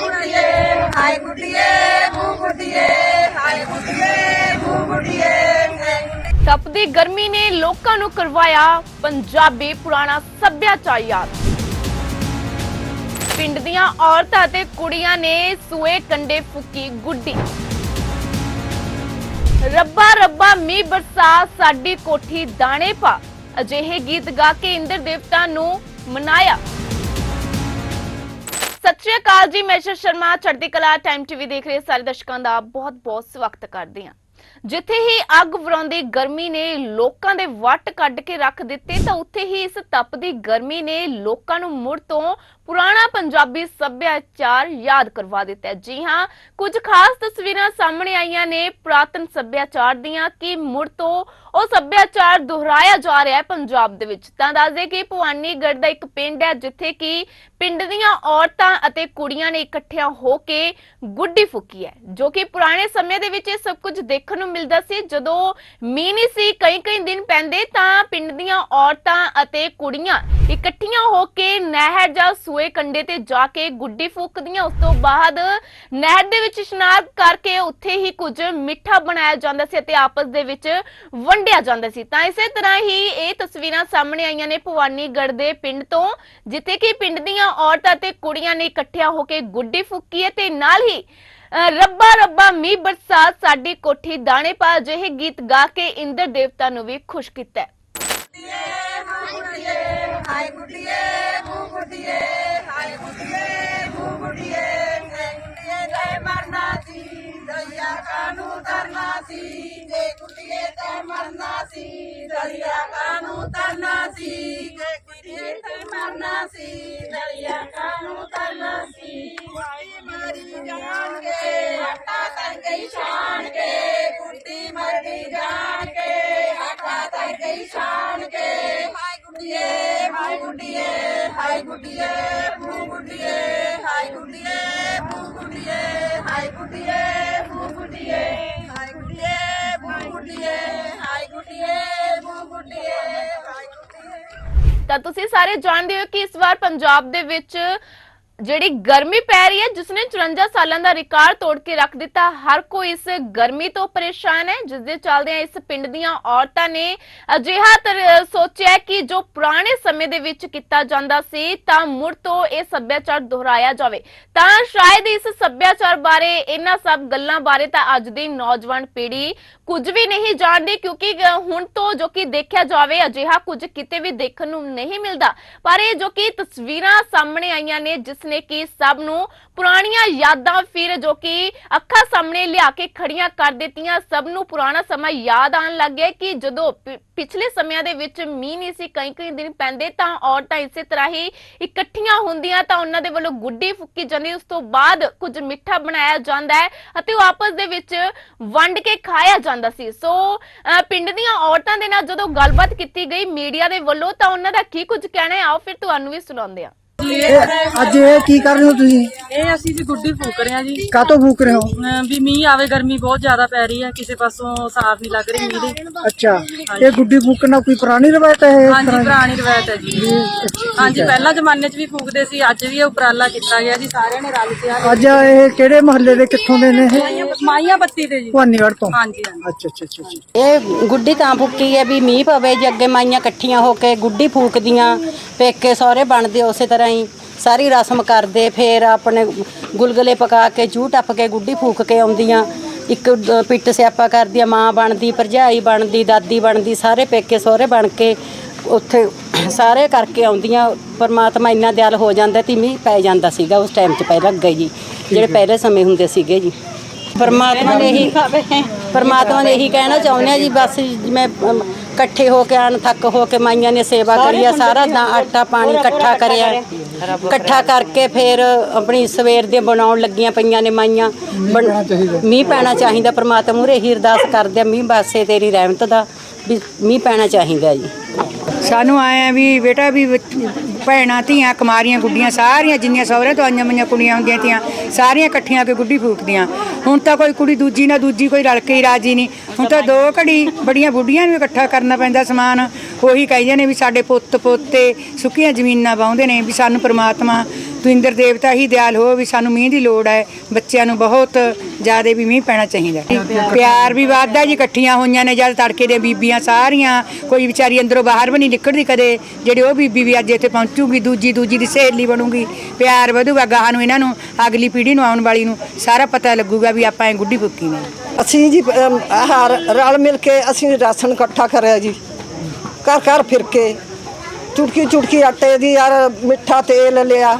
ਗੁੱਡੀਏ ਹਾਏ ਗੁੱਡੀਏ ਮੂੰਹ ਗੁੱਡੀਏ ਹਾਏ ਗੁੱਡੀਏ ਮੂੰਹ ਗੁੱਡੀਏ ਤਪਦੀ ਗਰਮੀ ਨੇ ਲੋਕਾਂ ਨੂੰ ਕਰਵਾਇਆ ਪੰਜਾਬੀ ਪੁਰਾਣਾ ਸੱਭਿਆਚਾਰ ਯਾਦ। ਪਿੰਡ ਦੀਆਂ ਔਰਤਾਂ ਤੇ ਕੁੜੀਆਂ ਨੇ ਸੂਏ ਕੰਡੇ ਫੁੱਕੀ ਗੁੱਡੀ। ਰੱਬਾ ਰੱਬਾ, ਮੀਂਹ ਬਰਸਾ, ਸਾਡੀ ਕੋਠੀ ਦਾਣੇ ਪਾ। ਅਜਿਹੇ ਗੀਤ ਗਾ ਕੇ ਇੰਦਰ ਦੇਵਤਾ ਨੂੰ ਮਨਾਇਆ। ਸਤਿ ਸ਼੍ਰੀ ਅਕਾਲ ਜੀ, ਮੈਂ ਸ਼ਰਮਾ, ਚੜ੍ਹਦੀ ਕਲਾ ਟਾਈਮ ਟੀਵੀ ਦੇਖ ਰਹੇ ਸਾਰੇ ਦਰਸ਼ਕਾਂ ਦਾ ਬਹੁਤ-ਬਹੁਤ ਸਵਾਗਤ ਕਰਦੇ ਹਾਂ। ਜਿੱਥੇ ਹੀ ਅੱਗ ਵਰਾਉਂਦੀ ਗਰਮੀ ਨੇ ਲੋਕਾਂ ਦੇ ਵੱਟ ਕੱਢ ਕੇ ਰੱਖ ਦਿੱਤੇ, ਤਾਂ ਉੱਥੇ ਹੀ ਇਸ ਤਪਦੀ ਗਰਮੀ ਨੇ ਲੋਕਾਂ ਨੂੰ ਮੁੜ ਤੋਂ ਪੁਰਾਣਾ ਪੰਜਾਬੀ ਸੱਭਿਆਚਾਰ ਯਾਦ ਕਰਵਾ ਦਿੱਤਾ ਜੀ ਹਾਂ, ਕੁਝ ਖਾਸ ਤਸਵੀਰਾਂ ਸਾਹਮਣੇ ਆਈਆਂ ਨੇ। ਪੁਰਾਤਨ ਸੱਭਿਆਚਾਰ ਦੀਆਂ ਕਿ ਮੁੜ ਤੋਂ ਉਹ ਸੱਭਿਆਚਾਰ ਦੁਹਰਾਇਆ ਜਾ ਰਿਹਾ ਹੈ ਪੰਜਾਬ ਦੇ ਵਿੱਚ। ਤਾਂ ਦੱਸਦੇ ਕਿ ਭਵਾਨੀਗੜ੍ਹ ਦਾ ਇੱਕ ਪਿੰਡ ਹੈ, ਜਿੱਥੇ ਕਿ ਪਿੰਡ ਦੀਆਂ ਔਰਤਾਂ ਅਤੇ ਕੁੜੀਆਂ ਨੇ ਇਕੱਠੀਆਂ ਹੋ ਕੇ ਗੁੱਡੀ ਫੁੱਕੀ ਹੈ, ਜੋ ਕਿ ਪੁਰਾਣੇ ਸਮੇਂ ਦੇ ਵਿੱਚ ਇਹ ਸਭ ਕੁਝ ਦੇਖਣ ਨੂੰ ਮਿਲਦਾ ਸੀ। ਜਦੋਂ ਮੀਂਹ ਨਹੀਂ ਸੀ ਕਈ ਕਈ ਦਿਨ ਪੈਂਦੇ ਤਾਂ ਪਿੰਡ ਦੀਆਂ ਔਰਤਾਂ ਅਤੇ ਕੁੜੀਆਂ ਇਕੱਠੀਆਂ ਹੋ ਕੇ ਨਹਿਰ ਜਾਂ ਸੂਏ ਕੰਡੇ ਤੇ ਜਾ ਕੇ ਗੁੱਡੀ ਫੂਕਦੀਆਂ। ਉਸ ਤੋਂ ਬਾਅਦ ਨਹਿਰ ਦੇ ਵਿੱਚ ਇਸ਼ਨਾਨ ਕਰਕੇ ਉੱਥੇ ਹੀ ਕੁਝ ਮਿੱਠਾ ਬਣਾਇਆ ਜਾਂਦਾ ਸੀ ਅਤੇ ਆਪਸ ਦੇ ਵਿੱਚ ਵੰਡਿਆ ਜਾਂਦਾ ਸੀ। ਤਾਂ ਇਸੇ ਤਰ੍ਹਾਂ ਹੀ ਇਹ ਤਸਵੀਰਾਂ ਸਾਹਮਣੇ ਆਈਆਂ ਨੇ ਭਵਾਨੀਗੜ੍ਹ ਦੇ ਪਿੰਡ ਤੋਂ, ਜਿੱਥੇ ਕਿ ਪਿੰਡ ਦੀਆਂ ਔਰਤਾਂ ਤੇ ਕੁੜੀਆਂ ਨੇ ਇਕੱਠਿਆਂ ਹੋ ਕੇ ਗੁੱਡੀ ਫੂਕੀ ਹੈ ਤੇ ਨਾਲ ਹੀ ਰੱਬਾ ਰੱਬਾ ਮੀਂਹ ਬਰਸਾਤ ਸਾਡੀ ਕੋਠੀ ਦਾਣੇ ਪਾ ਅਜਿਹੇ ਗੀਤ ਗਾ ਕੇ ਇੰਦਰ ਦੇਵਤਾ ਨੂੰ ਵੀ ਖੁਸ਼ ਕੀਤਾ ਹੈ। ਹਾਏ ਗੁੱਡੀਏ ਮੂੰਹ ਗੁੱਡੀਏ ਹਾਏ ਗੁੱਡੀਏ ਮੂੰਹ ਗੁੱਡੀਏ ਹਾਏ ਗੁੱਡੀਏ ਤੇ ਮਰਨਾ ਸੀ, ਦਰਿਆ ਕਾਨੂੰ ਤਰਨਾ ਸੀ, ਜੇ ਗੁੱਡੀਏ ਤੇ ਮਰਨਾ ਸੀ, ਦਰਿਆ ਕਾਨੂੰ ਤਰਨਾ ਸੀ, ਜੇ ਗੁੱਡੀਏ ਤੇ ਮਰਨਾ ਸੀ, ਦਰਿਆ ਕਾਨੂੰ ਤਰਨਾ ਸੀ। ਗੁੱਡੀ ਮਰੀ ਜਾਣ ਕੇ ਆਟਾ ਤਰ ਗਈ ਛਾਣ ਕੇ ਗੁੱਡੀ ਮਰੀ ਜਾਣ ਕੇ ਆਟਾ ਤਰ ਗਈ ਛਾਣ ਕੇ ਹਾਏ ਗੁੱਡੀਏ ਹਾਏ ਗੁੱਡੀਏ ਹਾਏ ਗੁੱਡੀਏ ਮੂੰਹ ਗੁੱਡੀਏ, ਹਾਏ ਗੁੱਡੀਏ ਮੂੰਹ ਗੁੱਡੀਏ, ਹਾਏ ਗੁੱਡੀਏ ਮੂੰਹ ਗੁੱਡੀਏ, ਹਾਏ ਗੁੱਡੀਏ ਮੂੰਹ ਗੁੱਡੀਏ, ਹਾਏ ਗੁੱਡੀਏ ਮੂੰਹ ਗੁੱਡੀਏ, ਹਾਏ ਤਾਂ ਤੁਸੀਂ ਸਾਰੇ ਜਾਣਦੇ ਹੋ ਕਿ ਇਸ ਵਾਰ ਪੰਜਾਬ ਦੇ ਵਿੱਚ ਜਿਹੜੀ ਗਰਮੀ ਪੈ ਰਹੀ ਹੈ, ਜਿਸ ਨੇ 54 ਸਾਲਾਂ ਦਾ ਰਿਕਾਰਡ ਤੋੜ ਕੇ ਰੱਖ ਦਿੱਤਾ। ਹਰ ਕੋਈ ਇਸ ਗਰਮੀ ਤੋਂ ਪਰੇਸ਼ਾਨ ਹੈ, ਜਿਸ ਦੇ ਚੱਲਦਿਆਂ ਇਸ ਪਿੰਡ ਦੀਆਂ ਔਰਤਾਂ ਨੇ ਅਜਿਹਾ ਸੋਚਿਆ ਕਿ ਜੋ ਪੁਰਾਣੇ ਸਮੇਂ ਦੇ ਵਿੱਚ ਕੀਤਾ ਜਾਂਦਾ ਸੀ, ਤਾਂ ਮੁੜ ਤੋਂ ਇਹ ਸੱਭਿਆਚਾਰ ਦੁਹਰਾਇਆ ਜਾਵੇ। ਤਾਂ ਸ਼ਾਇਦ ਇਸ ਸੱਭਿਆਚਾਰ ਬਾਰੇ ਇਹਨਾਂ ਸਭ ਗੱਲਾਂ ਬਾਰੇ ਤਾਂ ਅੱਜ ਦੀ ਨੌਜਵਾਨ ਪੀੜ੍ਹੀ ਕੁਝ ਵੀ ਨਹੀਂ ਜਾਣਦੀ, ਕਿਉਂਕਿ ਹੁਣ ਤੋਂ ਜੋ ਕਿ ਦੇਖਿਆ ਜਾਵੇ, ਅਜਿਹਾ ਕੁਝ ਕਿਤੇ ਵੀ ਦੇਖਣ ਨੂੰ ਨਹੀਂ ਮਿਲਦਾ। ਪਰ ਇਹ ਜੋ ਕਿ ਤਸਵੀਰਾਂ ਸਾਹਮਣੇ ਆਈਆਂ ਨੇ, ਜਿਸ ਨੇ ਕਿ ਸਭ ਨੂੰ ਪੁਰਾਣੀਆਂ ਯਾਦਾਂ ਫਿਰ ਜੋ ਕਿ ਅੱਖਾਂ ਸਾਹਮਣੇ ਲਿਆ ਕੇ ਖੜੀਆਂ ਕਰ ਦਿੱਤੀਆਂ, ਸਭ ਨੂੰ ਪੁਰਾਣਾ ਸਮਾਂ ਯਾਦ ਆਉਣ ਲੱਗ ਗਿਆ ਕਿ ਜਦੋਂ ਪਿਛਲੇ ਸਮਿਆਂ ਦੇ ਵਿੱਚ ਮੀਂਹ ਨਹੀਂ ਸੀ ਕਈ ਕਈ ਦਿਨ ਪੈਂਦੇ ਤਾਂ ਔਰਤਾਂ ਇਸੇ ਤਰ੍ਹਾਂ ਹੀ ਇਕੱਠੀਆਂ ਹੁੰਦੀਆਂ ਤਾਂ ਉਹਨਾਂ ਦੇ ਵੱਲੋਂ ਗੁੱਡੀ ਫੁੱਕੀ ਜਾਂਦੀ, ਉਸ ਤੋਂ ਬਾਅਦ ਕੁਝ ਮਿੱਠਾ ਬਣਾਇਆ ਜਾਂਦਾ ਹੈ ਅਤੇ ਉਹ ਆਪਸ ਦੇ ਵਿੱਚ ਵੰਡ ਕੇ ਖਾਇਆ ਜਾਂਦਾ ਸੀ। ਸੋ ਅਹ ਪਿੰਡ ਦੀਆਂ ਔਰਤਾਂ ਦੇ ਨਾਲ ਜਦੋਂ ਗੱਲਬਾਤ ਕੀਤੀ ਗਈ ਮੀਡੀਆ ਦੇ ਵੱਲੋਂ ਤਾਂ ਉਹਨਾਂ ਦਾ ਕੀ ਕੁਝ ਕਹਿਣਾ ਹੈ, ਆਓ ਫਿਰ ਤੁਹਾਨੂੰ ਵੀ ਸੁਣਾਉਂਦੇ ਆ ਇਹ ਅੱਜ ਇਹ ਕੀ ਕਰ ਰਹੇ ਹੋ ਤੁਸੀਂ? ਇਹ ਅਸੀਂ ਜੀ ਗੁੱਡੀ ਫੂਕ ਰਹੇ ਹਾਂ ਜੀ। ਕਾਤੋਂ ਫੂਕ ਰਹੇ ਹੋ? ਅਮ ਵੀ ਮੀਂਹ ਆਵੇ ਗਰਮੀ ਬਹੁਤ ਜ਼ਿਆਦਾ ਪੈ ਰਹੀ ਹੈ ਕਿਸੇ ਪਾਸੋਂ ਸਾਫ਼ ਨਹੀਂ ਲੱਗ ਰਹੀ ਮੀਂਹ ਦੀ। ਅੱਛਾ ਇਹ ਗੁੱਡੀ ਫੂਕਣਾ ਕੋਈ ਪੁਰਾਣੀ ਰਵਾਇਤ ਹੈ ਹਾਂਜੀ ਤਰ੍ਹਾਂ ਦੀ? ਪੁਰਾਣੀ ਰਵਾਇਤ ਹੈ ਜੀ। ਹਾਂਜੀ ਪਹਿਲਾਂ ਜ਼ਮਾਨੇ 'ਚ ਵੀ ਫੂਕਦੇ ਸੀ ਅੱਜ ਵੀ ਇਹ ਉਪਰਾਲਾ ਕੀਤਾ ਗਿਆ ਜੀ ਸਾਰਿਆਂ ਨੇ ਰਲ ਕੇ ਆ। ਅੱਜ ਇਹ ਕਿਹੜੇ ਮਹੱਲੇ ਦੇ ਕਿੱਥੋਂ ਦੇ ਨੇ ਇਹ? ਮਾਈਆਂ ਬੱਤੀ ਤੇ ਜੀ। ਭਵਾਨੀਗੜ੍ਹ ਤੋਂ? ਹਾਂਜੀ ਹਾਂਜੀ। ਅੱਛਾ ਅੱਛਾ ਅੱਛਾ ਅੱਛਾ। ਇਹ ਗੁੱਡੀ ਤਾਂ ਫੁੱਕੀ ਹੈ ਵੀ ਮੀਂਹ ਪਵੇ ਜੇ ਅੱਗੇ ਮਾਈਆਂ ਇਕੱਠੀਆਂ ਹੋ ਕੇ ਗੁੱਡੀ ਫੂਕਦੀਆਂ ਪੇਕੇ ਸਹੁਰੇ ਬਣਦੇ ਉਸੇ ਤਰ੍ਹਾਂ ਹੀ ਸਾਰੀ ਰਸਮ ਕਰਦੇ ਫਿਰ ਆਪਣੇ ਗੁਲਗਲੇ ਪਕਾ ਕੇ ਜੂਹ ਟੱਪ ਕੇ ਗੁੱਡੀ ਫੂਕ ਕੇ ਆਉਂਦੀਆਂ। ਇੱਕ ਦ- ਪਿੱਟ ਸਿਆਪਾ ਕਰਦੀਆਂ ਮਾਂ ਬਣਦੀ ਭਰਜਾਈ ਬਣਦੀ ਦਾਦੀ ਬਣਦੀ ਸਾਰੇ ਪੇਕੇ ਸਹੁਰੇ ਬਣ ਕੇ ਉੱਥੇ ਸਾਰੇ ਕਰਕੇ ਆਉਂਦੀਆਂ। ਪਰਮਾਤਮਾ ਇੰਨਾ ਦਿਆਲ ਹੋ ਜਾਂਦਾ ਤੇ ਮੀਂਹ ਪੈ ਜਾਂਦਾ ਸੀਗਾ ਉਸ ਟਾਈਮ 'ਚ ਪਹਿਲਾਂ ਅੱਗੇ ਜੀ ਜਿਹੜੇ ਪਹਿਲੇ ਸਮੇਂ ਹੁੰਦੇ ਸੀਗੇ ਜੀ। ਪਰਮਾਤਮਾ ਨੇ ਇਹੀ ਪਰਮਾਤਮਾ ਨੇ ਇਹੀ ਕਹਿਣਾ ਚਾਹੁੰਦੇ ਆ ਜੀ ਬਸ ਜਿਵੇਂ ਇਕੱਠੇ ਹੋ ਕੇ ਆਣ ਥੱਕ ਹੋ ਕੇ ਮਾਈਆਂ ਨੇ ਸੇਵਾ ਕਰੀ ਆ ਸਾਰਾ ਦਾ ਆਟਾ ਪਾਣੀ ਇਕੱਠਾ ਕਰਿਆ। ਇਕੱਠਾ ਕਰਕੇ ਫਿਰ ਆਪਣੀ ਸਵੇਰ ਦੇ ਬਣਾਉਣ ਲੱਗੀਆਂ ਪਈਆਂ ਨੇ ਮਾਈਆਂ। ਬਣ- ਮੀਂਹ ਪੈਣਾ ਚਾਹੀਦਾ ਪਰਮਾਤਮਾ ਮੂਰੇ ਹੀ ਅਰਦਾਸ ਕਰਦੇ ਆ ਮੀਂਹ ਬਾਸੇ ਤੇਰੀ ਰਹਿਮਤ ਦਾ ਵੀ ਮੀਂਹ ਪੈਣਾ ਚਾਹੀਦਾ ਜੀ। ਸਾਨੂੰ ਆਏ ਆ ਵੀ ਬੇਟਾ ਵੀ ਬੱਚ- ਭੈਣਾਂ, ਧੀਆਂ, ਕੁਮਾਰੀਆਂ, ਗੁੱਡੀਆਂ ਸਾਰੀਆਂ ਜਿੰਨੀਆਂ ਸਹੁਰੇ ਤੋਂ ਆਈਆਂ ਮਈਆਂ ਕੁੜੀਆਂ ਹੁੰਦੀਆਂ ਤੀਆਂ, ਸਾਰੀਆਂ ਇਕੱਠੀਆਂ ਕੇ ਗੁੱਡੀ ਫੂਕਦੀਆਂ। ਹੁਣ ਤਾਂ ਕੋਈ ਕੁੜੀ ਦੂਜੀ ਨਾ ਦੂਜੀ, ਕੋਈ ਰਲ ਕੇ ਹੀ ਰਾਜੀ ਨਹੀਂ। ਹੁਣ ਤਾਂ ਦੋ ਘੜੀ ਬੜੀਆਂ ਬੁੱਢੀਆਂ ਨੂੰ ਇਕੱਠਾ ਕਰਨਾ ਪੈਂਦਾ ਸਮਾਨ। ਉਹੀ ਕਹਿੰਦੇ ਨੇ ਵੀ ਸਾਡੇ ਪੁੱਤ ਪੋਤੇ ਸੁੱਕੀਆਂ ਜ਼ਮੀਨਾਂ ਵਾਹੁੰਦੇ ਨੇ ਵੀ ਸਾਨੂੰ ਪ੍ਰਮਾਤਮਾ ਤੂੰ ਇੰਦਰ ਦੇਵਤਾ ਹੀ ਦਿਆਲ ਹੋ ਵੀ ਸਾਨੂੰ ਮੀਂਹ ਦੀ ਲੋੜ ਹੈ। ਬੱਚਿਆਂ ਨੂੰ ਬਹੁਤ ਜ਼ਿਆਦਾ ਵੀ ਮੀਂਹ ਪੈਣਾ ਚਾਹੀਦਾ ਪਿਆਰ ਵੀ ਵੱਧਦਾ ਜੀ ਇਕੱਠੀਆਂ ਹੋਈਆਂ ਨੇ ਜਦ ਤੜਕੇ ਦੇ ਬੀਬੀਆਂ ਸਾਰੀਆਂ। ਕੋਈ ਵਿਚਾਰੀ ਅੰਦਰੋਂ ਬਾਹਰ ਵੀ ਨਹੀਂ ਨਿਕਲਦੀ ਕਦੇ। ਜਿਹੜੇ ਉਹ ਬੀਬੀ ਵੀ ਅੱਜ ਇੱਥੇ ਪਹੁੰਚੂਗੀ ਦੂਜੀ ਦੂਜੀ ਦੀ ਸਹੇਲੀ ਬਣੂਗੀ। ਪਿਆਰ ਵਧੂਗਾ ਗਾਹਾਂ ਨੂੰ ਇਹਨਾਂ ਨੂੰ ਅਗਲੀ ਪੀੜ੍ਹੀ ਨੂੰ ਆਉਣ ਵਾਲੀ ਨੂੰ। ਸਾਰਾ ਪਤਾ ਲੱਗੂਗਾ ਵੀ ਆਪਾਂ ਇਹ ਗੁੱਡੀ ਫੁੱਕੀ ਨੇ। ਅਸੀਂ ਜੀ ਅਮ, ਰਲ ਮਿਲ ਕੇ ਅਸੀਂ ਰਾਸ਼ਨ ਇਕੱਠਾ ਕਰਿਆ ਜੀ। ਘਰ ਘਰ ਫਿਰ ਕੇ ਚੁਟਕੀ ਚੁਟਕੀ ਆਟੇ ਦੀ ਯਾਰ ਮਿੱਠਾ ਤੇਲ ਲਿਆ।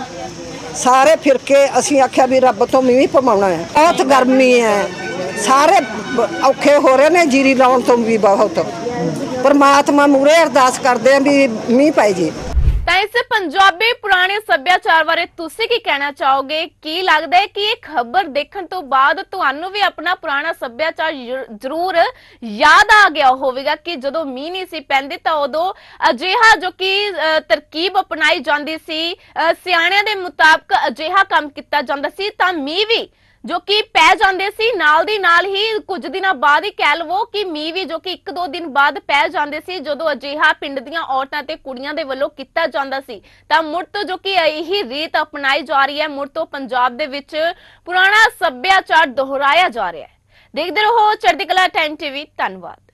ਸਾਰੇ ਫਿਰ ਕੇ ਅਸੀਂ ਆਖਿਆ ਵੀ ਰੱਬ ਤੋਂ ਮੀਂਹ ਪਵਾਉਣਾ ਹੈ। ਬਹੁਤ ਗਰਮੀ ਹੈ। ਸਾਰੇ ਔਖੇ ਹੋ ਰਹੇ ਨੇ ਜੀਰੀ ਲਾਉਣ ਤੋਂ ਵੀ ਬਹੁਤ। ਪਰਮਾਤਮਾ ਮੂਰੇ ਅਰਦਾਸ ਕਰਦੇ ਆਂ ਵੀ ਮੀਂਹ ਪੈ ਜੀ। ਇਸ ਪੰਜਾਬੀ ਪੁਰਾਣੇ ਸੱਭਿਆਚਾਰ ਬਾਰੇ ਤੁਸੀਂ ਕੀ ਕਹਿਣਾ ਚਾਹੋਗੇ? ਕੀ ਲੱਗਦਾ ਹੈ ਕਿ ਇਹ ਖਬਰ ਦੇਖਣ ਤੋਂ ਬਾਅਦ ਤੁਹਾਨੂੰ ਵੀ ਆਪਣਾ ਪੁਰਾਣਾ ਸੱਭਿਆਚਾਰ ਜ਼ਰੂਰ ਯਾਦ ਆ ਗਿਆ ਹੋਵੇਗਾ ਕਿ ਜਦੋਂ ਮੀਂਹ ਨਹੀਂ ਸੀ ਪੈਂਦੇ ਤਾਂ ਉਦੋਂ ਅਜਿਹਾ ਜੋ ਕਿ ਤਰਕੀਬ ਅਪਣਾਈ ਜਾਂਦੀ ਸੀ ਸਿਆਣਿਆਂ ਦੇ ਮੁਤਾਬਕ ਅਜਿਹਾ ਕੰਮ ਕੀਤਾ ਜਾਂਦਾ ਸੀ ਤਾਂ ਮੀਂਹ ਵੀ ਜੋ ਕਿ ਪੈ ਜਾਂਦੇ ਸੀ, ਨਾਲ ਦੀ ਨਾਲ ਹੀ ਕੁਝ ਦਿਨਾਂ ਬਾਅਦ ਹੀ ਕਹਿ ਲਵੋ ਕਿ ਮੀਂਹ ਵੀ ਜੋ ਕਿ ਇੱਕ ਦੋ ਦਿਨ ਬਾਅਦ ਪੈ ਜਾਂਦੇ ਸੀ, ਜਦੋਂ ਅਜਿਹਾ ਪਿੰਡ ਦੀਆਂ ਔਰਤਾਂ ਤੇ ਕੁੜੀਆਂ ਦੇ ਵੱਲੋਂ ਕੀਤਾ ਜਾਂਦਾ ਸੀ। ਤਾਂ ਮੁੜ ਤੋਂ ਜੋ ਕਿ ਇਹੀ ਰੀਤ ਅਪਣਾਈ ਜਾ ਰਹੀ ਹੈ, ਮੁੜ ਤੋਂ ਪੰਜਾਬ ਦੇ ਵਿੱਚ ਪੁਰਾਣਾ ਸੱਭਿਆਚਾਰ ਦੁਹਰਾਇਆ ਜਾ ਰਿਹਾ ਹੈ। ਦੇਖਦੇ ਰਹੋ ਚੜ੍ਹਦੀ ਕਲਾ ਟਾਈਮ ਟੀਵੀ, ਧੰਨਵਾਦ।